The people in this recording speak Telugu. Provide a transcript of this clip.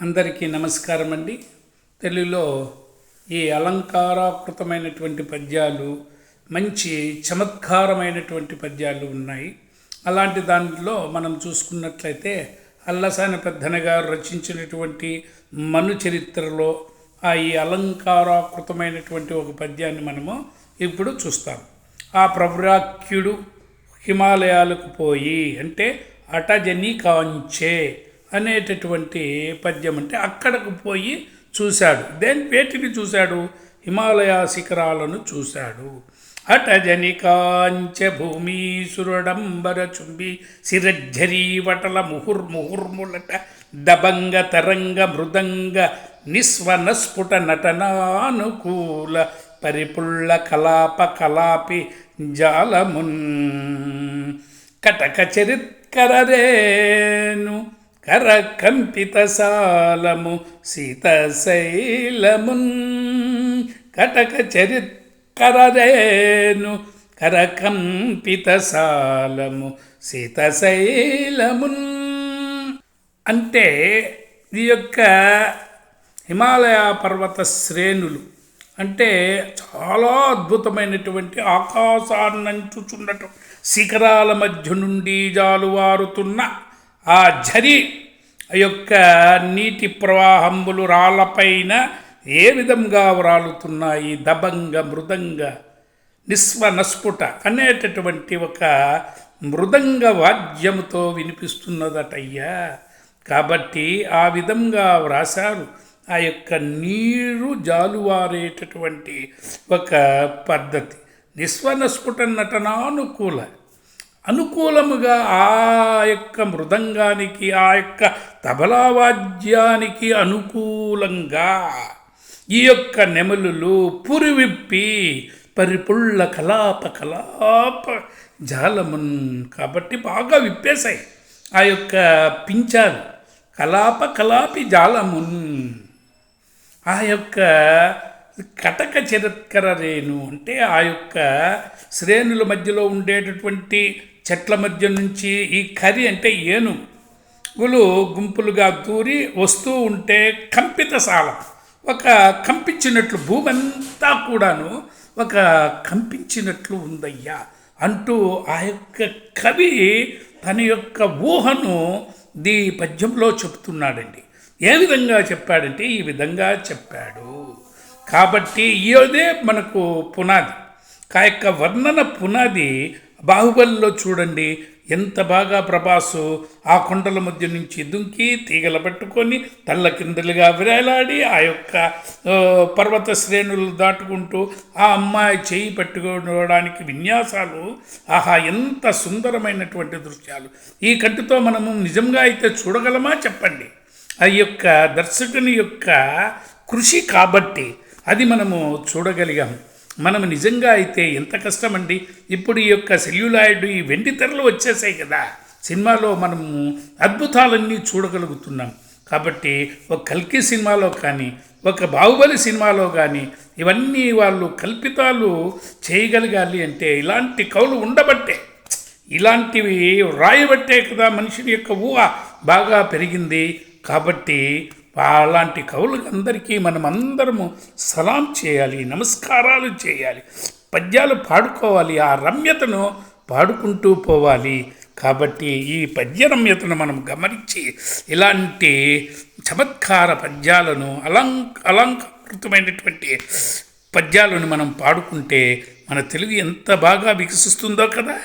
అందరికీ నమస్కారం అండి తెలుగులో ఈ అలంకారాకృతమైనటువంటి పద్యాలు మంచి చమత్కారమైనటువంటి పద్యాలు ఉన్నాయి. అలాంటి దాంట్లో మనం చూసుకున్నట్లయితే అల్లసాని పెద్దన గారు రచించినటువంటి మను చరిత్రలో ఆ ఈ అలంకారాకృతమైనటువంటి ఒక పద్యాన్ని మనము ఇప్పుడు చూస్తాం. ఆ ప్రభురాఖ్యుడు హిమాలయాలకు పోయి అంటే అటజని కాంచే అనేటటువంటి పద్యం అంటే అక్కడకు పోయి చూశాడు. దేని వేటిని చూశాడు? హిమాలయ శిఖరాలను చూశాడు. అటజనికాంచ భూమీసురుడంబర చుంబి శిరజ్జరీవటల ముహుర్ముహుర్ములట దబంగ తరంగ మృదంగ నిస్వనస్ఫుట నటనానుకూల పరిపుళ్ళ కలాప కలాపి జాలమున్ కటక చరిత్కరరేను కరకంపితసాలము సాలము సీతశైలమున్ కటక చరిత్కరరేను కర సాలము సీతశైలమున్ అంటే ఈ యొక్క హిమాలయ పర్వత శ్రేణులు. అంటే చాలా అద్భుతమైనటువంటి ఆకాశాన్నంచుచున్నట్టు శిఖరాల మధ్య నుండి జాలువారుతున్న ఆ ఝరి యొక్క నీటి ప్రవాహములు రాళ్ళపైన ఏ విధంగా రాలుతున్నాయి దబంగ మృదంగ నిస్వనస్ఫుట అనేటటువంటి ఒక మృదంగ వాద్యముతో వినిపిస్తున్నదటయ్యా. కాబట్టి ఆ విధంగా వ్రాశారు. ఆ యొక్క నీరు జాలువారేటటువంటి ఒక పద్ధతి. నిస్వనస్ఫుట నటనానుకూల అనుకూలముగా ఆ యొక్క మృదంగానికి ఆ యొక్క తబలావాద్యానికి అనుకూలంగా ఈ యొక్క నెమలులు పురివిప్పి పరిపుళ్ళ కలాప కలాప జాలమున్ కాబట్టి బాగా విప్పేశాయి. ఆ యొక్క పించాలు కలాప కలాపి జాలమున్. ఆ యొక్క కటక చరిత్ర రేణు అంటే ఆ యొక్క శ్రేణుల మధ్యలో ఉండేటటువంటి చెట్ల మధ్య నుంచి ఈ కరి అంటే ఏనుగులు గుంపులుగా దూరి వస్తూ ఉంటే కంపితశాల ఒక కంపించినట్లు భూమి అంతా కూడాను ఒక కంపించినట్లు ఉందయ్యా అంటూ ఆ యొక్క కవి తన యొక్క ఊహను దీ పద్యంలో చెప్తున్నాడండి. ఏ విధంగా చెప్పాడంటే ఈ విధంగా చెప్పాడు. కాబట్టి ఇదే మనకు పునాది. ఆ యొక్క వర్ణన పునాది బాహుబలిలో చూడండి ఎంత బాగా ప్రభాసు. ఆ కొండల మధ్య నుంచి దుంకి తీగల పట్టుకొని తల్ల కిందలుగా విరాలాడి ఆ యొక్క పర్వత శ్రేణులు దాటుకుంటూ ఆ అమ్మాయి చేయి పట్టుకోవడానికి విన్యాసాలు. ఆహా ఎంత సుందరమైనటువంటి దృశ్యాలు. ఈ కంటితో మనము నిజంగా అయితే చూడగలమా చెప్పండి. ఆ యొక్క దర్శకుని యొక్క కృషి కాబట్టి అది మనము చూడగలిగాము మనం నిజంగా అయితే ఎంత కష్టమండి? ఇప్పుడు ఈ యొక్క సెల్యులాయిడ్ ఈ వెండి తెరలు వచ్చేసాయి కదా. సినిమాలో మనము అద్భుతాలన్నీ చూడగలుగుతున్నాం. కాబట్టి ఒక కల్కి సినిమాలో కానీ ఒక బాహుబలి సినిమాలో కానీ ఇవన్నీ వాళ్ళు కల్పితాలు చేయగలగాలి అంటే ఇలాంటి కవులు ఉండబట్టే. ఇలాంటివి రాయబట్టే కదా మనిషిని యొక్క ఊహ బాగా పెరిగింది. కాబట్టి అలాంటి కవులందరికీ మనం అందరము సలాం చేయాలి నమస్కారాలు చేయాలి పద్యాలు పాడుకోవాలి ఆ రమ్యతను పాడుకుంటూ పోవాలి. కాబట్టి ఈ పద్య రమ్యతను మనం గమనించి ఇలాంటి చమత్కార పద్యాలను అలంక అలంకృతమైనటువంటి పద్యాలను మనం పాడుకుంటే మన తెలుగు ఎంత బాగా వికసిస్తుందో కదా!